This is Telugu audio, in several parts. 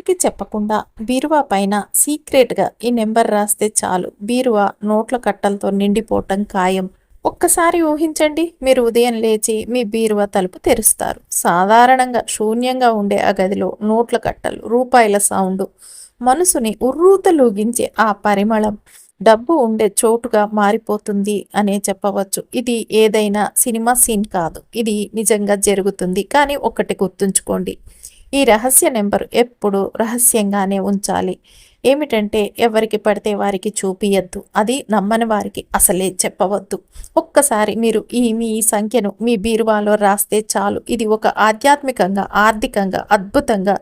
ఎవరికి చెప్పకుండా బీరువా పైన సీక్రెట్గా ఈ నెంబర్ రాస్తే చాలు. బీరువా నోట్ల కట్టలతో నిండిపోవటం ఖాయం. ఒక్కసారి ఊహించండి మీరు ఉదయం లేచి మీ బీరువా తలుపు తెరుస్తారు. సాధారణంగా శూన్యంగా ఉండే ఆ గదిలో నోట్ల కట్టలు రూపాయల సౌండ్ మనసుని ఉర్రూతలూగించే ఆ పరిమళం డబ్బు ఉండే చోటుగా మారిపోతుంది అనే చెప్పవచ్చు. ఇది ఏదైనా సినిమా సీన్ కాదు. ఇది నిజంగా జరుగుతుంది. కానీ ఒకటి గుర్తుంచుకోండి. ఈ రహస్య నెంబర్ ఎప్పుడు రహస్యంగానే ఉంచాలి. ఏమిటంటే ఎవరికి పడితే వారికి చూపియద్దు. అది నమ్మని వారికి అసలే చెప్పవద్దు. ఒక్కసారి మీరు ఈ మీ సంఖ్యను మీ బీరువాలో రాస్తే చాలు. ఇది ఒక ఆధ్యాత్మికంగా ఆర్థికంగా అద్భుతంగా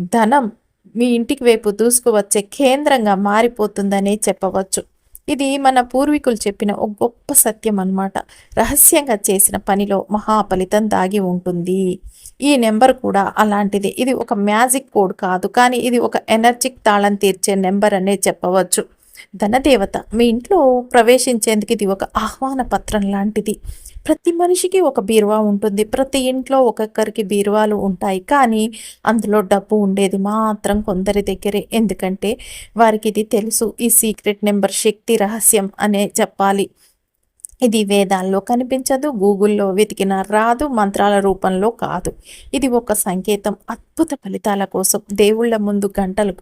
ధనం మీ ఇంటికి వైపు దూసుకువచ్చే కేంద్రంగా మారిపోతుందనే చెప్పవచ్చు. ఇది మన పూర్వీకులు చెప్పిన ఒక గొప్ప సత్యం అన్నమాట. రహస్యంగా చేసిన పనిలో మహా ఫలితం దాగి ఉంటుంది. ఈ నెంబర్ కూడా అలాంటిది. ఇది ఒక మ్యాజిక్ కోడ్ కాదు కానీ ఇది ఒక ఎనర్జిక్ తాళం తీర్చే నెంబర్ అనే చెప్పవచ్చు. ధనదేవత మీ ఇంట్లో ప్రవేశించేందుకు ఇది ఒక ఆహ్వాన పత్రం లాంటిది. ప్రతి మనిషికి ఒక బీరువా ఉంటుంది ప్రతి ఇంట్లో ఒక్కొక్కరికి బీరువాలు ఉంటాయి కానీ అందులో డబ్బు ఉండేది మాత్రం కొందరి దగ్గరే. ఎందుకంటే వారికి ఇది తెలుసు ఈ సీక్రెట్ నెంబర్ శక్తి రహస్యం అనే చెప్పాలి. ఇది వేదాల్లో కనిపించదు గూగుల్లో వెతికిన రాదు మంత్రాల రూపంలో కాదు. ఇది ఒక సంకేతం. అద్భుత ఫలితాల కోసం దేవుళ్ళ ముందు గంటలు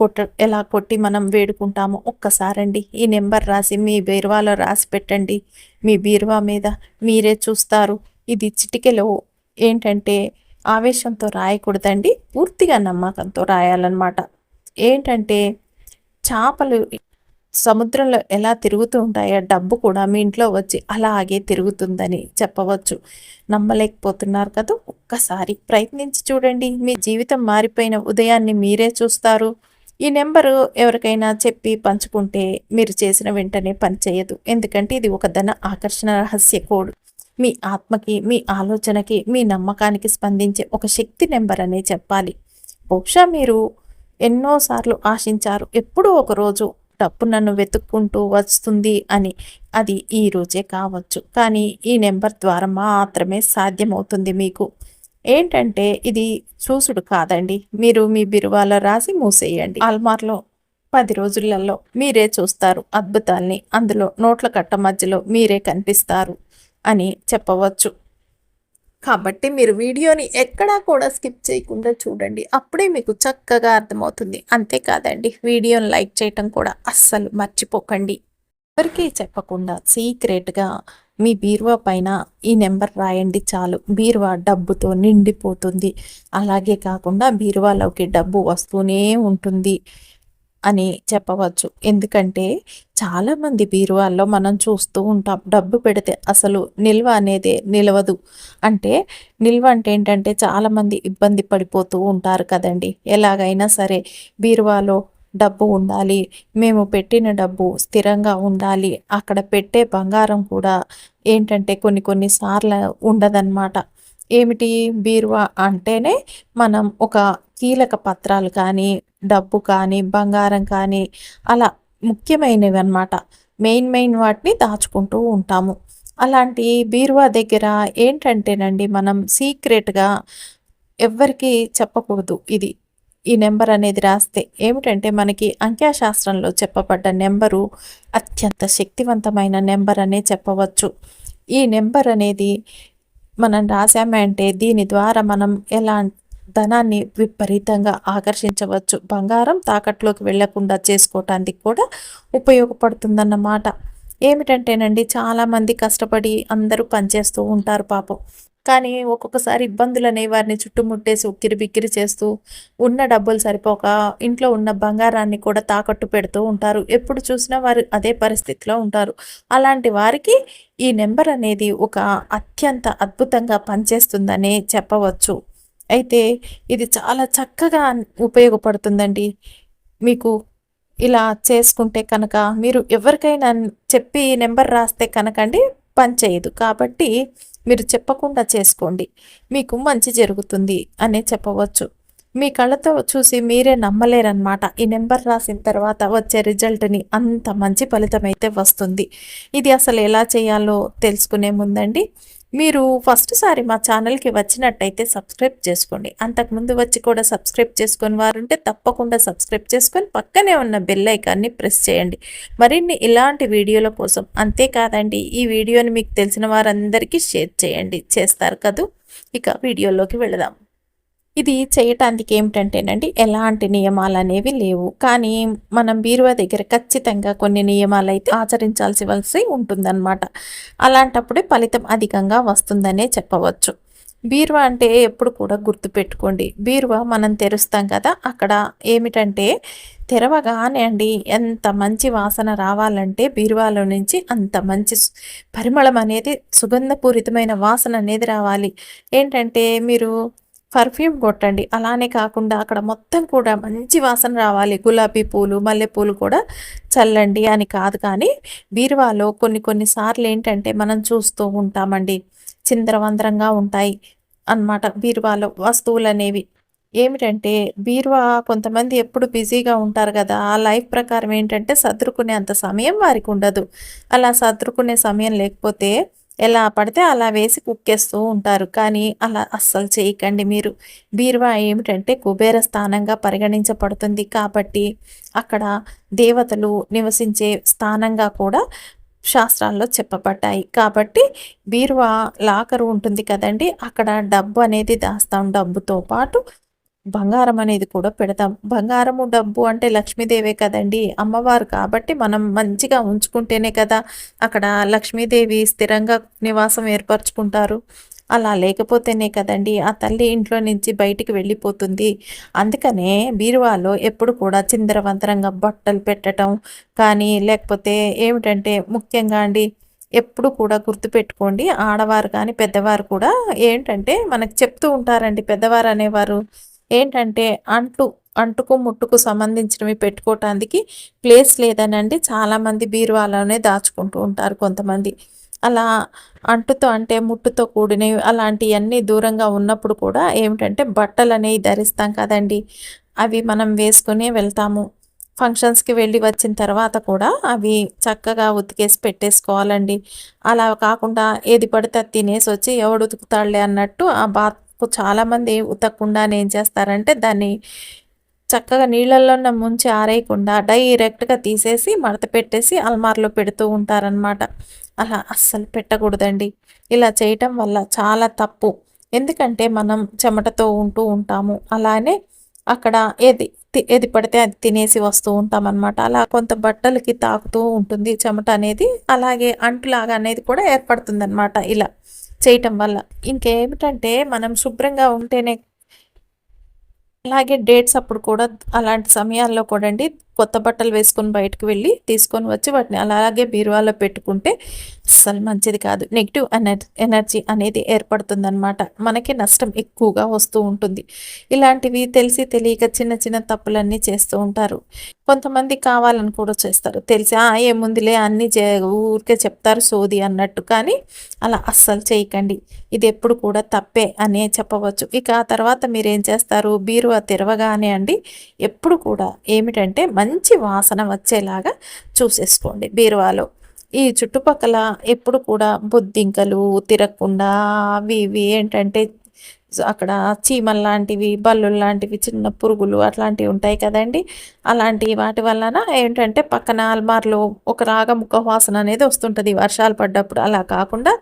కొట్ట ఎలా కొట్టి మనం వేడుకుంటామో ఒక్కసారండి. ఈ నెంబర్ రాసి మీ బీరువాలో రాసి పెట్టండి. మీ బీరువా మీద మీరే చూస్తారు. ఇది చిటికెలో ఏంటంటే ఆవేశంతో రాయకూడదండి. పూర్తిగా నమ్మకంతో రాయాలన్నమాట. ఏంటంటే చేపలు సముద్రంలో ఎలా తిరుగుతూ ఉంటాయో డబ్బు కూడా మీ ఇంట్లో వచ్చి అలాగే తిరుగుతుందని చెప్పవచ్చు. నమ్మలేకపోతున్నారు కదా ఒక్కసారి ప్రయత్నించి చూడండి. మీ జీవితం మారిపోయిన ఉదయాన్ని మీరే చూస్తారు. ఈ నెంబరు ఎవరికైనా చెప్పి పంచుకుంటే మీరు చేసిన వెంటనే పనిచేయదు. ఎందుకంటే ఇది ఒక ధన ఆకర్షణ రహస్య కోడ్. మీ ఆత్మకి మీ ఆలోచనకి మీ నమ్మకానికి స్పందించే ఒక శక్తి నెంబర్ అనే చెప్పాలి. బహుశా మీరు ఎన్నోసార్లు ఆశించారు. ఎప్పుడూ ఒకరోజు డబ్బు నన్ను వెతుక్కుంటూ వస్తుంది అని. అది ఈ రోజే కావచ్చు. కానీ ఈ నెంబర్ ద్వారా మాత్రమే సాధ్యమవుతుంది మీకు. ఏంటంటే ఇది చూసుడు కాదండి. మీరు మీ బిరువాలో రాసి మూసేయండి. అల్మార్లో పది రోజులలో మీరే చూస్తారు అద్భుతాల్ని. అందులో నోట్ల కట్ట మధ్యలో మీరే కనిపిస్తారు అని చెప్పవచ్చు. కాబట్టి మీరు వీడియోని ఎక్కడా కూడా స్కిప్ చేయకుండా చూడండి. అప్పుడే మీకు చక్కగా అర్థమవుతుంది. అంతేకాదండి వీడియోని లైక్ చేయటం కూడా అస్సలు మర్చిపోకండి. ఎవరికీ చెప్పకుండా సీక్రెట్గా మీ బీరువా పైన ఈ నెంబర్ రాయండి చాలు. బీరువా డబ్బుతో నిండిపోతుంది. అలాగే కాకుండా బీరువాలోకి డబ్బు వస్తూనే ఉంటుంది. అని చెప్పవచ్చు. ఎందుకంటే చాలామంది బీరువాల్లో మనం చూస్తూ ఉంటాం డబ్బు పెడితే అసలు నిల్వ అనేది నిలవదు. అంటే నిల్వ అంటే ఏంటంటే చాలామంది ఇబ్బంది పడిపోతూ ఉంటారు కదండి. ఎలాగైనా సరే బీరువాలో డబ్బు ఉండాలి మేము పెట్టిన డబ్బు స్థిరంగా ఉండాలి అక్కడ పెట్టే బంగారం కూడా ఏంటంటే కొన్ని కొన్ని సార్లు ఉండదన్నమాట. ఏమిటి? బీరువా అంటేనే మనం ఒక కీలక పత్రాలు కానీ డబ్బు కానీ బంగారం కానీ అలా ముఖ్యమైనవి అనమాట మెయిన్ మెయిన్ వాటిని దాచుకుంటూ ఉంటాము. అలాంటి బీరువా దగ్గర ఏంటంటేనండి మనం సీక్రెట్గా ఎవ్వరికీ చెప్పకూడదు ఇది. ఈ నెంబర్ అనేది రాస్తే ఏమిటంటే మనకి అంక్యాశాస్త్రంలో చెప్పబడ్డ నెంబరు అత్యంత శక్తివంతమైన నెంబర్ అనే చెప్పవచ్చు. ఈ నెంబర్ అనేది మనం రాసామంటే దీని ద్వారా మనం ఎలా ధనాన్ని విపరీతంగా ఆకర్షించవచ్చు. బంగారం తాకట్లోకి వెళ్ళకుండా చేసుకోవటానికి కూడా ఉపయోగపడుతుందన్నమాట. ఏమిటంటేనండి చాలామంది కష్టపడి అందరూ పనిచేస్తూ ఉంటారు పాపం. కానీ ఒక్కొక్కసారి ఇబ్బందులు అనేవి వారిని చుట్టుముట్టేసి ఉక్కిరి బిక్కిరి చేస్తూ ఉన్న డబ్బులు సరిపోక ఇంట్లో ఉన్న బంగారాన్ని కూడా తాకట్టు పెడుతూ ఉంటారు. ఎప్పుడు చూసినా వారు అదే పరిస్థితిలో ఉంటారు. అలాంటి వారికి ఈ నెంబర్ అనేది ఒక అత్యంత అద్భుతంగా పనిచేస్తుందనే చెప్పవచ్చు. అయితే ఇది చాలా చక్కగా ఉపయోగపడుతుందండి. మీకు ఇలా చేసుకుంటే కనుక మీరు ఎవరికైనా చెప్పి నెంబర్ రాస్తే కనుకండి పని చేయదు. కాబట్టి మీరు చెప్పకుండా చేసుకోండి. మీకు మంచి జరుగుతుంది అనే చెప్పవచ్చు. మీ కళ్ళతో చూసి మీరే నమ్మలేరనమాట ఈ నెంబర్ రాసిన తర్వాత వచ్చే రిజల్ట్ని అంత మంచి ఫలితం అయితే వస్తుంది. ఇది అసలు ఎలా చేయాలో తెలుసుకునే ముందండి. మీరు ఫస్ట్ సారి మా ఛానల్కి వచ్చినట్టయితే సబ్స్క్రైబ్ చేసుకోండి. అంతకుముందు వచ్చి కూడా సబ్స్క్రైబ్ చేసుకొని వారుంటే తప్పకుండా సబ్స్క్రైబ్ చేసుకొని పక్కనే ఉన్న బెల్ ఐకాన్ని ప్రెస్ చేయండి. మరిన్ని ఇలాంటి వీడియోల కోసం అంతేకాదండి ఈ వీడియోని మీకు తెలిసిన వారందరికీ షేర్ చేయండి. చేస్తారు కదూ? ఇక వీడియోలోకి వెళదాం. ఇది చేయటానికి ఏమిటంటేనండి ఎలాంటి నియమాలు అనేవి లేవు. కానీ మనం బీరువా దగ్గర ఖచ్చితంగా కొన్ని నియమాలు అయితే ఆచరించాల్సి వలసి ఉంటుందన్నమాట. అలాంటప్పుడే ఫలితం అధికంగా వస్తుందనే చెప్పవచ్చు. బీరువా అంటే ఎప్పుడు కూడా గుర్తుపెట్టుకోండి. బీరువా మనం తెరుస్తాం కదా అక్కడ ఏమిటంటే తెరవగానే అండి ఎంత మంచి వాసన రావాలంటే బీరువాలో నుంచి అంత మంచి పరిమళం అనేది సుగంధపూరితమైన వాసన అనేది రావాలి. ఏంటంటే మీరు పర్ఫ్యూమ్ కొట్టండి. అలానే కాకుండా అక్కడ మొత్తం కూడా మంచి వాసన రావాలి. గులాబీ పూలు మల్లెపూలు కూడా చల్లండి అని కాదు కానీ బీరువాలో కొన్ని కొన్నిసార్లు ఏంటంటే మనం చూస్తూ ఉంటామండి. చిందరవందరంగా ఉంటాయి అన్నమాట బీరువాలో వస్తువులు అనేవి. ఏమిటంటే బీరువా కొంతమంది ఎప్పుడు బిజీగా ఉంటారు కదా ఆ లైఫ్ ప్రకారం ఏంటంటే సర్దుకునే అంత సమయం వారికి ఉండదు. అలా సర్దుకునే సమయం లేకపోతే ఎలా పడితే అలా వేసి కుక్కేస్తూ ఉంటారు. కానీ అలా అస్సలు చేయకండి మీరు. బీరువా ఏమిటంటే కుబేర స్థానంగా పరిగణించబడుతుంది కాబట్టి అక్కడ దేవతలు నివసించే స్థానంగా కూడా శాస్త్రాల్లో చెప్పబడ్డాయి. కాబట్టి బీరువా లాకరు ఉంటుంది కదండి అక్కడ డబ్బు అనేది దాస్తాం డబ్బుతో పాటు బంగారం అనేది కూడా పెడతాం. బంగారము డబ్బు అంటే లక్ష్మీదేవే కదండి. అమ్మవారు కాబట్టి మనం మంచిగా ఉంచుకుంటేనే కదా అక్కడ లక్ష్మీదేవి స్థిరంగా నివాసం ఏర్పరచుకుంటారు. అలా లేకపోతేనే కదండి ఆ తల్లి ఇంట్లో నుంచి బయటికి వెళ్ళిపోతుంది. అందుకనే బీరువాలో ఎప్పుడు కూడా చిందరవంతరంగా బట్టలు పెట్టడం కానీ లేకపోతే ఏమిటంటే ముఖ్యంగా అండి ఎప్పుడు కూడా గుర్తుపెట్టుకోండి ఆడవారు కానీ పెద్దవారు కూడా ఏంటంటే మనకు చెప్తూ ఉంటారండి పెద్దవారు అనేవారు ఏంటంటే అంటు అంటుకు ముట్టుకు సంబంధించినవి పెట్టుకోవటానికి ప్లేస్ లేదనండి. చాలామంది బీరువాలోనే దాచుకుంటూ ఉంటారు కొంతమంది. అలా అంటుతో అంటే ముట్టుతో కూడినవి అలాంటివన్నీ దూరంగా ఉన్నప్పుడు కూడా ఏమిటంటే బట్టలు అనేవి ధరిస్తాం కదండి. అవి మనం వేసుకునే వెళ్తాము. ఫంక్షన్స్కి వెళ్ళి వచ్చిన తర్వాత కూడా అవి చక్కగా ఉతికేసి పెట్టేసుకోవాలండి. అలా కాకుండా ఏది పడితే తినేసి వచ్చి ఎవడు ఉతుకుతాడులే అన్నట్టు ఆ బాత్ చాలామంది ఉతకకుండానే ఏం చేస్తారంటే దాన్ని చక్కగా నీళ్ళల్లో ముంచి ఆరేయకుండా డైరెక్ట్గా తీసేసి మడత పెట్టేసి అల్మార్లో పెడుతూ ఉంటారనమాట అలా అస్సలు పెట్టకూడదండి. ఇలా చేయటం వల్ల చాలా తప్పు. ఎందుకంటే మనం చెమటతో ఉంటూ ఉంటాము. అలానే అక్కడ ఏది ఏది పడితే అది తినేసి వస్తూ ఉంటాం అనమాట అలా కొంత బట్టలకి తాకుతూ ఉంటుంది చెమట అనేది. అలాగే అంటులాగా అనేది కూడా ఏర్పడుతుంది ఇలా. చేయటం వల్ల. ఇంకేమిటంటే మనం శుభ్రంగా ఉంటేనే అలాగే డేట్స్ అప్పుడు కూడా అలాంటి సమయాల్లో కూడా అండి కొత్త బట్టలు వేసుకొని బయటకు వెళ్ళి తీసుకొని వచ్చి వాటిని అలాగే బీరువాలో పెట్టుకుంటే అస్సలు మంచిది కాదు. నెగిటివ్ ఎనర్జీ అనేది ఏర్పడుతుందన్నమాట. మనకి నష్టం ఎక్కువగా వస్తూ ఉంటుంది. ఇలాంటివి తెలిసి తెలియక చిన్న చిన్న తప్పులన్నీ చేస్తూ ఉంటారు. కొంతమంది కావాలని కూడా చేస్తారు. తెలిసి ఏముందిలే అన్నీ ఊరికే చెప్తారు సోది అన్నట్టు. కానీ అలా అస్సలు చేయకండి. ఇది ఎప్పుడు కూడా తప్పే అనే చెప్పవచ్చు. ఇక ఆ తర్వాత మీరు ఏం చేస్తారు? బీరువా తెరవగానే అండి. ఎప్పుడు కూడా ఏమిటంటే మంచి మంచి వాసన వచ్చేలాగా చూసేసుకోండి. బీరువాలో. ఈ చుట్టుపక్కల ఎప్పుడు కూడా బొద్దింకలు తిరగకుండా అవి ఇవి ఏంటంటే అక్కడ చీమలు లాంటివి బల్లు లాంటివి చిన్న పురుగులు అట్లాంటివి ఉంటాయి కదండి. అలాంటి వాటి వలన ఏంటంటే పక్కన అల్మార్లో ఒక రాగ ముఖ వాసన అనేది వస్తుంటుంది. వర్షాలు పడ్డప్పుడు అలా కాకుండా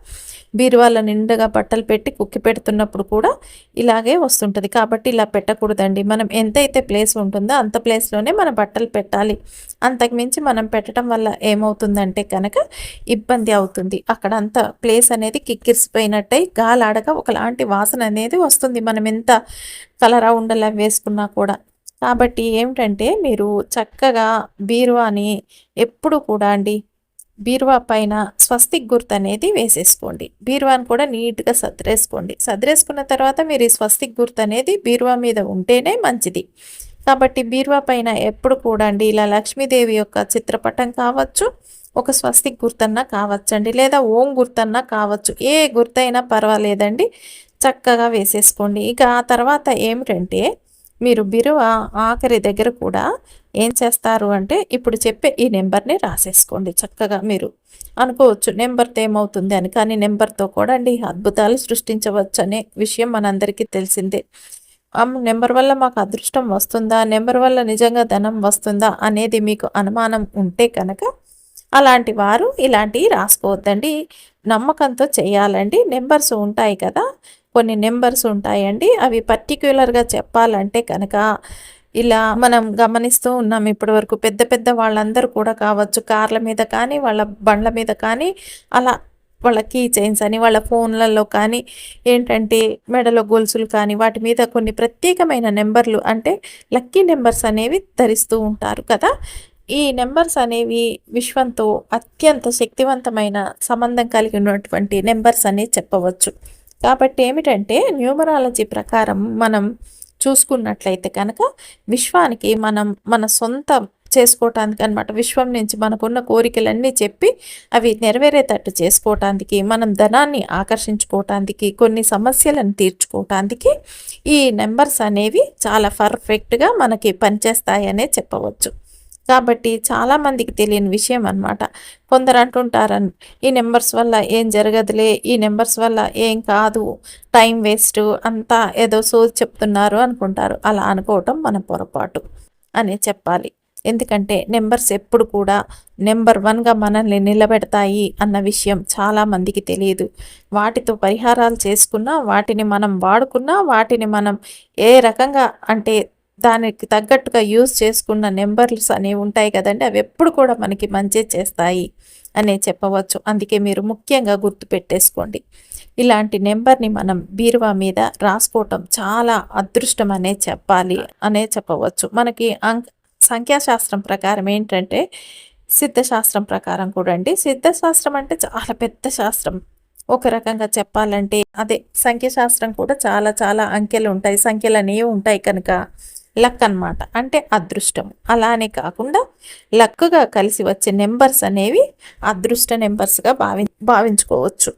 బీరువాళ్ళ నిండుగా బట్టలు పెట్టి కుక్కి పెడుతున్నప్పుడు కూడా ఇలాగే వస్తుంటుంది. కాబట్టి ఇలా పెట్టకూడదండి. మనం ఎంతైతే ప్లేస్ ఉంటుందో అంత ప్లేస్లోనే మన బట్టలు పెట్టాలి. అంతకుమించి మనం పెట్టడం వల్ల ఏమవుతుందంటే కనుక ఇబ్బంది అవుతుంది. అక్కడ అంత ప్లేస్ అనేది కిక్కిరిసిపోయినట్టయి గాలాడగా ఒకలాంటి వాసన అనేది వస్తుంది. మనం ఎంత కలరా ఉండలా వేసుకున్నా కూడా. కాబట్టి ఏమిటంటే మీరు చక్కగా బీరువాని ఎప్పుడు కూడా అండి బీరువా పైన స్వస్తిక్ గుర్తు అనేది వేసేసుకోండి. బీరువాని కూడా నీట్గా సదిరేసుకోండి. సదిరేసుకున్న తర్వాత మీరు ఈ స్వస్తిక్ గుర్తు అనేది బీరువా మీద ఉంటేనే మంచిది. కాబట్టి బీరువా పైన ఎప్పుడు కూడా అండి ఇలా లక్ష్మీదేవి యొక్క చిత్రపటం కావచ్చు ఒక స్వస్తిక్ గుర్తన్నా కావచ్చండి లేదా ఓం గుర్తన్నా కావచ్చు ఏ గుర్తైనా పర్వాలేదండి చక్కగా వేసేసుకోండి. ఇక ఆ తర్వాత ఏమిటంటే మీరు బిరువ ఆఖరి దగ్గర కూడా ఏం చేస్తారు అంటే ఇప్పుడు చెప్పే ఈ నెంబర్ని రాసేసుకోండి. చక్కగా మీరు అనుకోవచ్చు నెంబర్తో ఏమవుతుంది అని. కానీ నెంబర్తో కూడా అండి అద్భుతాలు సృష్టించవచ్చు అనే విషయం మనందరికీ తెలిసిందే. నెంబర్ వల్ల మాకు అదృష్టం వస్తుందా? నెంబర్ వల్ల నిజంగా ధనం వస్తుందా? అనేది మీకు అనుమానం ఉంటే కనుక అలాంటి వారు ఇలాంటివి రాసుకోవద్దండి. నమ్మకంతో చేయాలండి. నెంబర్స్ ఉంటాయి కదా? కొన్ని నెంబర్స్ ఉంటాయండి. అవి పర్టిక్యులర్గా చెప్పాలంటే కనుక ఇలా మనం గమనిస్తూ ఉన్నాం ఇప్పటి వరకు పెద్ద పెద్ద వాళ్ళందరూ కూడా కావచ్చు కార్ల మీద కానీ వాళ్ళ బండ్ల మీద కానీ అలా వాళ్ళ కీ చైన్స్ అని వాళ్ళ ఫోన్లలో కానీ ఏంటంటే మెడలో గొలుసులు కానీ వాటి మీద కొన్ని ప్రత్యేకమైన నెంబర్లు అంటే లక్కీ నెంబర్స్ అనేవి ధరిస్తూ ఉంటారు కదా. ఈ నెంబర్స్ అనేవి విశ్వంతో అత్యంత శక్తివంతమైన సంబంధం కలిగి ఉన్నటువంటి నెంబర్స్ అనే చెప్పవచ్చు. కాబట్టి ఏమిటంటే న్యూమరాలజీ ప్రకారం మనం చూసుకున్నట్లయితే కనుక విశ్వానికి మనం మన సొంత చేసుకోవటానికి అనమాట విశ్వం నుంచి మనకున్న కోరికలన్నీ చెప్పి అవి నెరవేరేటట్టు చేసుకోవటానికి మనం ధనాన్ని ఆకర్షించుకోవటానికి కొన్ని సమస్యలను తీర్చుకోవటానికి ఈ నెంబర్స్ అనేవి చాలా పర్ఫెక్ట్గా మనకి పనిచేస్తాయనే చెప్పవచ్చు. కాబట్టి చాలామందికి తెలియని విషయం అనమాట కొందరు అంటుంటారని ఈ నెంబర్స్ వల్ల ఏం జరగదులే ఈ నెంబర్స్ వల్ల ఏం కాదు టైం వేస్ట్ అంతా ఏదో సోది చెప్తున్నారు అనుకుంటారు. అలా అనుకోవటం మన పొరపాటు అని చెప్పాలి. ఎందుకంటే నెంబర్స్ ఎప్పుడు కూడా నెంబర్ వన్గా మనల్ని నిలబెడతాయి అన్న విషయం చాలామందికి తెలియదు. వాటితో పరిహారాలు చేసుకున్నా వాటిని మనం వాడుకున్నా వాటిని మనం ఏ రకంగా అంటే దానికి తగ్గట్టుగా యూజ్ చేసుకున్న నెంబర్స్ అనేవి ఉంటాయి కదండి. అవి ఎప్పుడు కూడా మనకి మంచి చేస్తాయి అనే చెప్పవచ్చు. అందుకే మీరు ముఖ్యంగా గుర్తుపెట్టేసుకోండి ఇలాంటి నెంబర్ని మనం బీరువా మీద రాసుకోవటం చాలా అదృష్టం అనే చెప్పాలి అనే చెప్పవచ్చు. మనకి అంక్ సంఖ్యాశాస్త్రం ప్రకారం ఏంటంటే సిద్ధశాస్త్రం ప్రకారం కూడా అండి. సిద్ధశాస్త్రం అంటే చాలా పెద్ద శాస్త్రం. ఒక రకంగా చెప్పాలంటే అదే సంఖ్యశాస్త్రం కూడా చాలా చాలా అంకెలు ఉంటాయి. సంఖ్యలు అనేవి ఉంటాయి కనుక లక్ అనమాట అంటే అదృష్టం అలానే కాకుండా లక్గా కలిసి వచ్చే నెంబర్స్ అనేవి అదృష్ట నెంబర్స్గా భావి భావించుకోవచ్చు.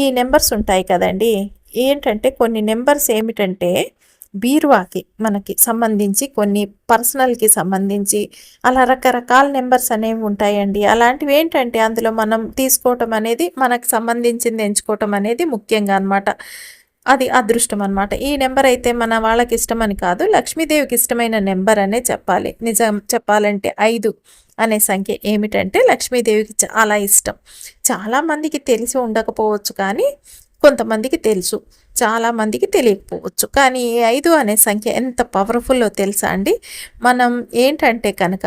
ఈ నెంబర్స్ ఉంటాయి కదండి. ఏంటంటే కొన్ని నెంబర్స్ ఏమిటంటే బీరువాకి మనకి సంబంధించి కొన్ని పర్సనల్కి సంబంధించి అలా రకరకాల నెంబర్స్ అనేవి ఉంటాయండి. అలాంటివి ఏంటంటే అందులో మనం తీసుకోవటం అనేది మనకు సంబంధించింది ఎంచుకోవటం అనేది ముఖ్యంగా అనమాట అది అదృష్టం అనమాట ఈ నెంబర్ అయితే మన వాళ్ళకి ఇష్టమని కాదు లక్ష్మీదేవికి ఇష్టమైన నెంబర్ అనే చెప్పాలి. నిజం చెప్పాలంటే ఐదు అనే సంఖ్య ఏమిటంటే లక్ష్మీదేవికి చాలా ఇష్టం. చాలామందికి తెలిసి ఉండకపోవచ్చు కానీ కొంతమందికి తెలుసు. చాలామందికి తెలియకపోవచ్చు. కానీ ఈ ఐదు అనే సంఖ్య ఎంత పవర్ఫుల్లో తెలుసా అండి? మనం ఏంటంటే కనుక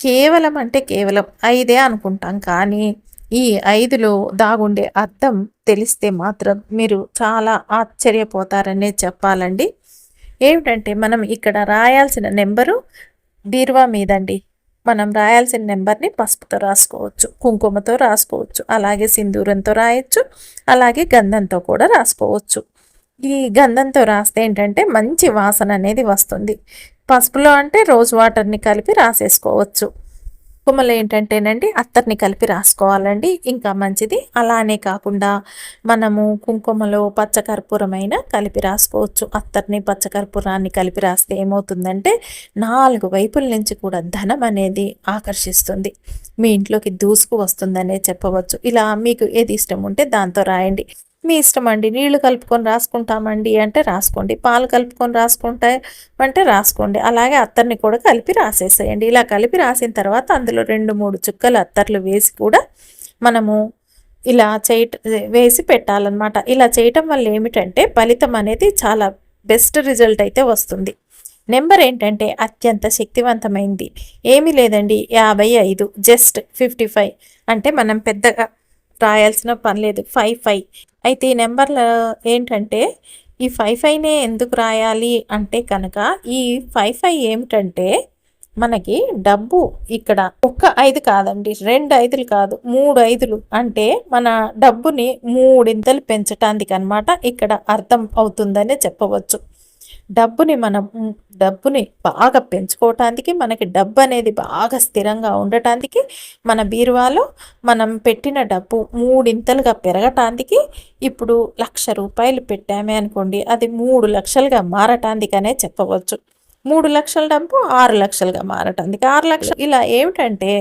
కేవలం అంటే కేవలం ఐదే అనుకుంటాం కానీ ఈ ఐదులో దాగుండే అర్థం తెలిస్తే మాత్రం మీరు చాలా ఆశ్చర్యపోతారనే చెప్పాలండి. ఏమిటంటే మనం ఇక్కడ రాయాల్సిన నెంబరు బీరువా మీదండి. మనం రాయాల్సిన నెంబర్ని పసుపుతో రాసుకోవచ్చు కుంకుమతో రాసుకోవచ్చు అలాగే సింధూరంతో రాయొచ్చు అలాగే గంధంతో కూడా రాసుకోవచ్చు. ఈ గంధంతో రాస్తే ఏంటంటే మంచి వాసన అనేది వస్తుంది. పసుపులో అంటే రోజ్ వాటర్ని కలిపి రాసేసుకోవచ్చు. కుమ్మలు ఏంటంటేనండి అత్తర్ని కలిపి రాసుకోవాలండి. ఇంకా మంచిది అలానే కాకుండా మనము కుంకుమలో పచ్చకర్పూరమైన కలిపి రాసుకోవచ్చు. అత్తర్ని పచ్చకర్పూరాన్ని కలిపి రాస్తే ఏమవుతుందంటే నాలుగు వైపుల నుంచి కూడా ధనం అనేది ఆకర్షిస్తుంది. మీ ఇంట్లోకి దూసుకు వస్తుందనే చెప్పవచ్చు. ఇలా మీకు ఏది ఇష్టం ఉంటే దాంతో రాయండి. మీ ఇష్టం అండి నీళ్ళు కలుపుకొని రాసుకుంటామండి అంటే రాసుకోండి. పాలు కలుపుకొని రాసుకుంటా అంటే రాసుకోండి. అలాగే అత్తర్ని కూడా కలిపి రాసేసేయండి. ఇలా కలిపి రాసిన తర్వాత అందులో రెండు మూడు చుక్కలు అత్తర్లు వేసి కూడా మనము ఇలా చేయ వేసి పెట్టాలన్నమాట. ఇలా చేయటం వల్ల ఏమిటంటే ఫలితం అనేది చాలా బెస్ట్ రిజల్ట్ అయితే వస్తుంది. నెంబర్ ఏంటంటే అత్యంత శక్తివంతమైంది. ఏమీ లేదండి. యాభై ఐదు జస్ట్ ఫిఫ్టీ ఫైవ్. అంటే మనం పెద్దగా రాయాల్సిన పని లేదు. Five five. అయితే ఈ నెంబర్లు ఏంటంటే ఈ ఫైవ్ ఫైవ్నే ఎందుకు రాయాలి అంటే కనుక ఈ ఫైవ్ ఫైవ్ ఏమిటంటే మనకి డబ్బు ఇక్కడ ఒక్క ఐదు కాదండి రెండు ఐదులు కాదు మూడు ఐదులు అంటే మన డబ్బుని మూడింతలు పెంచటానికి అనమాట ఇక్కడ అర్థం అవుతుందనే చెప్పవచ్చు. డబ్బుని మనం డబ్బుని బాగా పెంచుకోవటానికి మనకి డబ్బు అనేది బాగా స్థిరంగా ఉండటానికి మన బీరువాలో మనం పెట్టిన డబ్బు మూడింతలుగా పెరగటానికి ఇప్పుడు లక్ష రూపాయలు పెట్టామే అనుకోండి అది మూడు లక్షలుగా మారటానికనే చెప్పవచ్చు. మూడు లక్షల డబ్బు ఆరు లక్షలుగా మారటానికి. ఆరు లక్షలు ఇలా ఏమిటంటే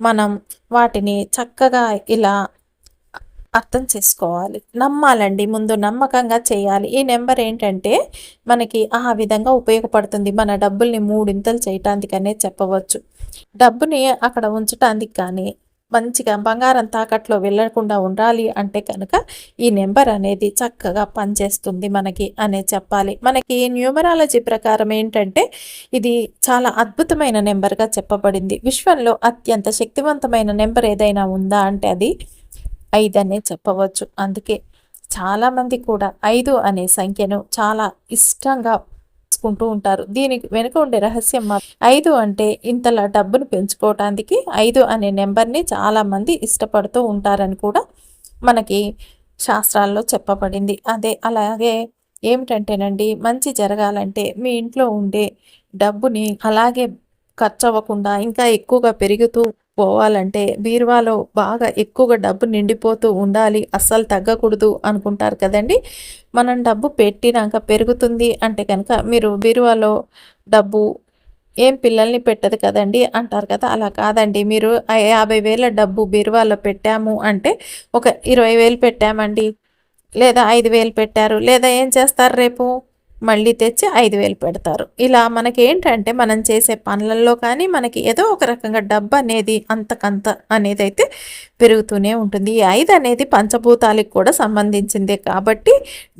మనం వాటిని చక్కగా ఇలా అర్థం చేసుకోవాలి. నమ్మాలండి ముందు నమ్మకంగా చేయాలి. ఈ నెంబర్ ఏంటంటే మనకి ఆ విధంగా ఉపయోగపడుతుంది. మన డబ్బుల్ని మూడింతలు చేయటానికనే చెప్పవచ్చు. డబ్బుని అక్కడ ఉంచటానికి కానీ మంచిగా బంగారం తాకట్లో వెళ్ళకుండా ఉండాలి అంటే కనుక ఈ నెంబర్ అనేది చక్కగా పనిచేస్తుంది మనకి అనే చెప్పాలి. మనకి న్యూమరాలజీ ప్రకారం ఏంటంటే ఇది చాలా అద్భుతమైన నెంబర్గా చెప్పబడింది. విశ్వంలో అత్యంత శక్తివంతమైన నెంబర్ ఏదైనా ఉందా అంటే అది ఐదు అనే చెప్పవచ్చు. అందుకే చాలామంది కూడా ఐదు అనే సంఖ్యను చాలా ఇష్టంగా చేసుకుంటూ ఉంటారు. దీనికి వెనుక ఉండే రహస్యం ఐదు అంటే ఇంతలా డబ్బును పెంచుకోవటానికి ఐదు అనే నెంబర్ని చాలామంది ఇష్టపడుతూ ఉంటారని కూడా మనకి శాస్త్రాల్లో చెప్పబడింది. అదే అలాగే ఏమిటంటేనండి మంచి జరగాలంటే మీ ఇంట్లో ఉండే డబ్బుని అలాగే ఖర్చు అవ్వకుండా ఇంకా ఎక్కువగా పెరుగుతూ పోవాలంటే బీరువాలో బాగా ఎక్కువగా డబ్బు నిండిపోతూ ఉండాలి అస్సలు తగ్గకూడదు అనుకుంటారు కదండి. మనం డబ్బు పెట్టినాక పెరుగుతుంది అంటే కనుక మీరు బీరువాలో డబ్బు ఏం పిల్లల్ని పెట్టదు కదండి అంటారు కదా. అలా కాదండి. మీరు యాభై వేల డబ్బు బీరువాలో పెట్టాము అంటే ఒక ఇరవై వేలు పెట్టామండి లేదా ఐదు వేలు పెట్టారు లేదా ఏం చేస్తారు రేపు? మళ్ళీ తెచ్చి ఐదు వేలు పెడతారు. ఇలా మనకి ఏంటంటే మనం చేసే పనులలో కానీ మనకి ఏదో ఒక రకంగా డబ్బు అనేది అంతకంత అనేది అయితే పెరుగుతూనే ఉంటుంది. ఈ ఐదు అనేది పంచభూతాలకు కూడా సంబంధించిందే. కాబట్టి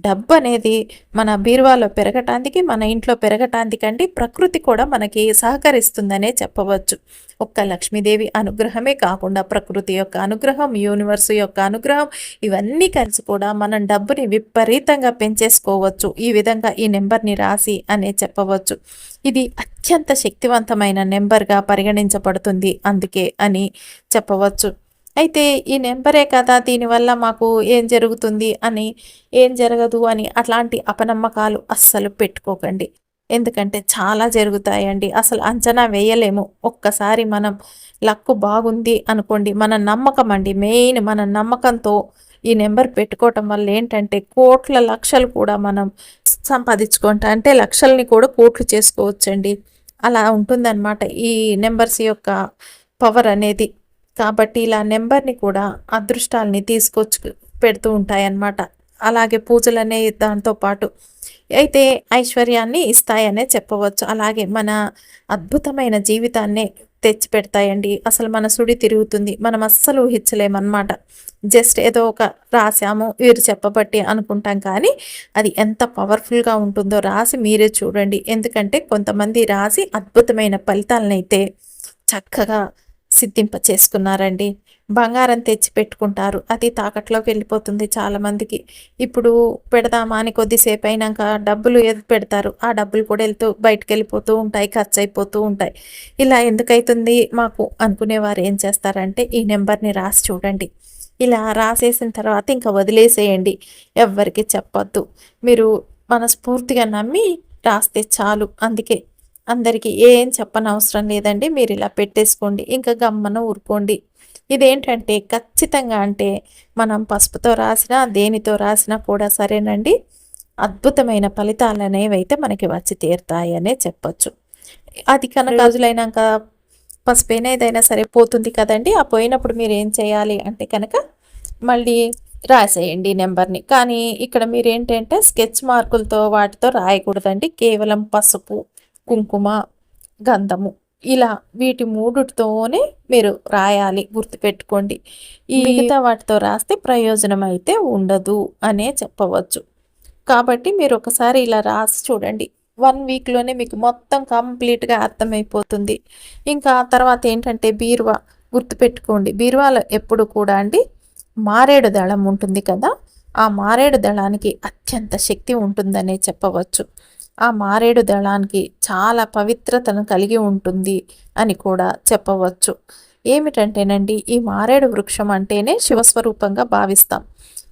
డబ్బు అనేది మన బీరువాలో పెరగటానికి మన ఇంట్లో పెరగటానికండి ప్రకృతి కూడా మనకి సహకరిస్తుందనే చెప్పవచ్చు. ఒక్క లక్ష్మీదేవి అనుగ్రహమే కాకుండా ప్రకృతి యొక్క అనుగ్రహం యూనివర్స్ యొక్క అనుగ్రహం ఇవన్నీ కలిసి కూడా మనం డబ్బుని విపరీతంగా పెంచేసుకోవచ్చు. ఈ విధంగా ఈ నెంబర్ని రాసి అనే చెప్పవచ్చు. ఇది అత్యంత శక్తివంతమైన నెంబర్గా పరిగణించబడుతుంది అందుకే అని చెప్పవచ్చు. అయితే ఈ నెంబరే కదా దీనివల్ల మాకు ఏం జరుగుతుంది అని ఏం జరగదు అని అట్లాంటి అపనమ్మకాలు అస్సలు పెట్టుకోకండి. ఎందుకంటే చాలా జరుగుతాయండి. అసలు అంచనా వేయలేము. ఒక్కసారి మనం లక్కు బాగుంది అనుకోండి మన నమ్మకం అండి. మెయిన్ మన నమ్మకంతో ఈ నెంబర్ పెట్టుకోవటం వల్ల ఏంటంటే కోట్ల లక్షలు కూడా మనం సంపాదించుకుంటా అంటే లక్షల్ని కూడా కోట్లు చేసుకోవచ్చండి. అలా ఉంటుందన్నమాట ఈ నెంబర్స్ యొక్క పవర్ అనేది. కాబట్టి ఇలా నెంబర్ని కూడా అదృష్టాలని తీసుకొచ్చు పెడుతూ ఉంటాయన్నమాట. అలాగే పూజలు అనే దాంతో పాటు అయితే ఐశ్వర్యాన్ని ఇస్తాయనే చెప్పవచ్చు. అలాగే మన అద్భుతమైన జీవితాన్నే తెచ్చి పెడతాయండి అసలు మన సుడి తిరుగుతుంది. మనం అస్సలు ఊహించలేమన్నమాట. జస్ట్ ఏదో ఒక రాశాము వీరు చెప్పబట్టి అనుకుంటాం కానీ అది ఎంత పవర్ఫుల్గా ఉంటుందో రాసి మీరే చూడండి. ఎందుకంటే కొంతమంది రాసి అద్భుతమైన ఫలితాలనైతే చక్కగా సిద్ధింప చేసుకున్నారండి. బంగారం తెచ్చి పెట్టుకుంటారు. అది తాకట్లో వెళ్ళిపోతుంది చాలామందికి. ఇప్పుడు పెడదామా అని కొద్దిసేపు అయినాక డబ్బులు ఏది పెడతారు? ఆ డబ్బులు కూడా వెళ్తూ బయటకు వెళ్ళిపోతూ ఉంటాయి ఖర్చు అయిపోతూ ఉంటాయి. ఇలా ఎందుకైతుంది మాకు అనుకునేవారు ఏం చేస్తారంటే ఈ నెంబర్ని రాసి చూడండి. ఇలా రాసేసిన తర్వాత ఇంకా వదిలేసేయండి. ఎవ్వరికి చెప్పొద్దు. మీరు మనస్ఫూర్తిగా నమ్మి రాస్తే చాలు. అందుకే అందరికీ ఏం చెప్పనవసరం లేదండి. మీరు ఇలా పెట్టేసుకోండి. ఇంకా గమ్మన ఊరుకోండి. ఇదేంటంటే ఖచ్చితంగా అంటే మనం పసుపుతో రాసినా దేనితో రాసినా కూడా సరేనండి. అద్భుతమైన ఫలితాలు అనేవి అయితే మనకి వచ్చి తీరుతాయి అనే చెప్పచ్చు. అది కనుక రోజులైనాక పసుపు ఏదైనా సరే పోతుంది కదండి. ఆ పోయినప్పుడు మీరు ఏం చేయాలి అంటే కనుక మళ్ళీ రాసేయండి నెంబర్ని. కానీ ఇక్కడ మీరు ఏంటంటే స్కెచ్ మార్కులతో వాటితో రాయకూడదండి. కేవలం పసుపు. కుంకుమ గంధము ఇలా వీటి మూడుతోనే మీరు రాయాలి గుర్తుపెట్టుకోండి. ఈ మిగతా వాటితో రాస్తే ప్రయోజనం అయితే ఉండదు అనే చెప్పవచ్చు. కాబట్టి మీరు ఒకసారి ఇలా రాసి చూడండి. వన్ వీక్లోనే మీకు మొత్తం కంప్లీట్గా అర్థమైపోతుంది. ఇంకా తర్వాత ఏంటంటే బీరువా గుర్తుపెట్టుకోండి. బీరువాలో ఎప్పుడు కూడా అండి మారేడు దళం ఉంటుంది కదా ఆ మారేడు దళానికి అత్యంత శక్తి ఉంటుందనే చెప్పవచ్చు. ఆ మారేడు దళానికి చాలా పవిత్రతను కలిగి ఉంటుంది అని కూడా చెప్పవచ్చు. ఏమిటంటేనండి ఈ మారేడు వృక్షం అంటేనే శివస్వరూపంగా భావిస్తాం.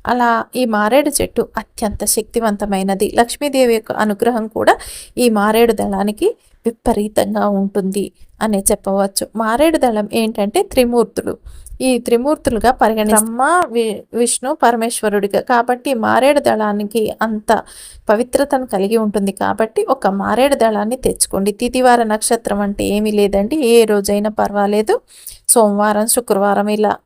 అలా ఈ మారేడు చెట్టు అత్యంత శక్తివంతమైనది. లక్ష్మీదేవి యొక్క అనుగ్రహం కూడా ఈ మారేడు దళానికి విపరీతంగా ఉంటుంది అనే చెప్పవచ్చు. మారేడు దళం ఏంటంటే త్రిమూర్తులు. ఈ త్రిమూర్తులుగా పరిగణి బ్రహ్మ వి- విష్ణు పరమేశ్వరుడిగా. కాబట్టి మారేడు దళానికి అంత పవిత్రతను కలిగి ఉంటుంది. కాబట్టి ఒక మారేడు దళాన్ని తెచ్చుకోండి. తిథివార నక్షత్రం అంటే ఏమీ లేదండి. ఏ రోజైనా పర్వాలేదు. సోమవారం శుక్రవారం ఇలా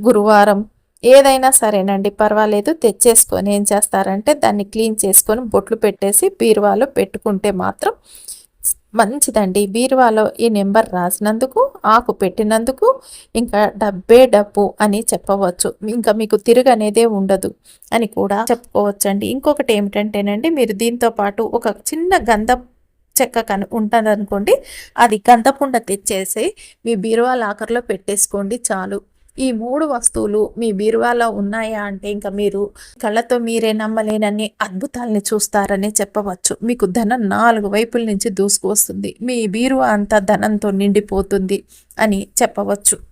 గురువారం ఏదైనా సరేనండి. పర్వాలేదు. తెచ్చేసుకొని ఏం చేస్తారంటే దాన్ని క్లీన్ చేసుకొని బొట్లు పెట్టేసి బీరువాలో పెట్టుకుంటే మాత్రం మంచిదండి. బీరువాలో ఈ నెంబర్ రాసినందుకు ఆకు పెట్టినందుకు ఇంకా డబ్బే డబ్బు అని చెప్పవచ్చు. ఇంకా మీకు తిరుగనేదే ఉండదు అని కూడా చెప్పుకోవచ్చండి. ఇంకొకటి ఏమిటంటేనండి మీరు దీంతో పాటు ఒక చిన్న గంధం చెక్క కను ఉంటుందనుకోండి అది గంధపుండ తెచ్చేసి మీ బీరువా లాకర్లో పెట్టేసుకోండి చాలు. ఈ మూడు వస్తువులు మీ బీరువాలో ఉన్నాయా అంటే ఇంకా మీరు కళ్ళతో మీరే నమ్మలేనన్ని అద్భుతాలని చూస్తారని చెప్పవచ్చు. మీకు ధనం నాలుగు వైపుల నుంచి దూసుకు వస్తుంది మీ బీరువా అంతా ధనంతో నిండిపోతుంది అని చెప్పవచ్చు.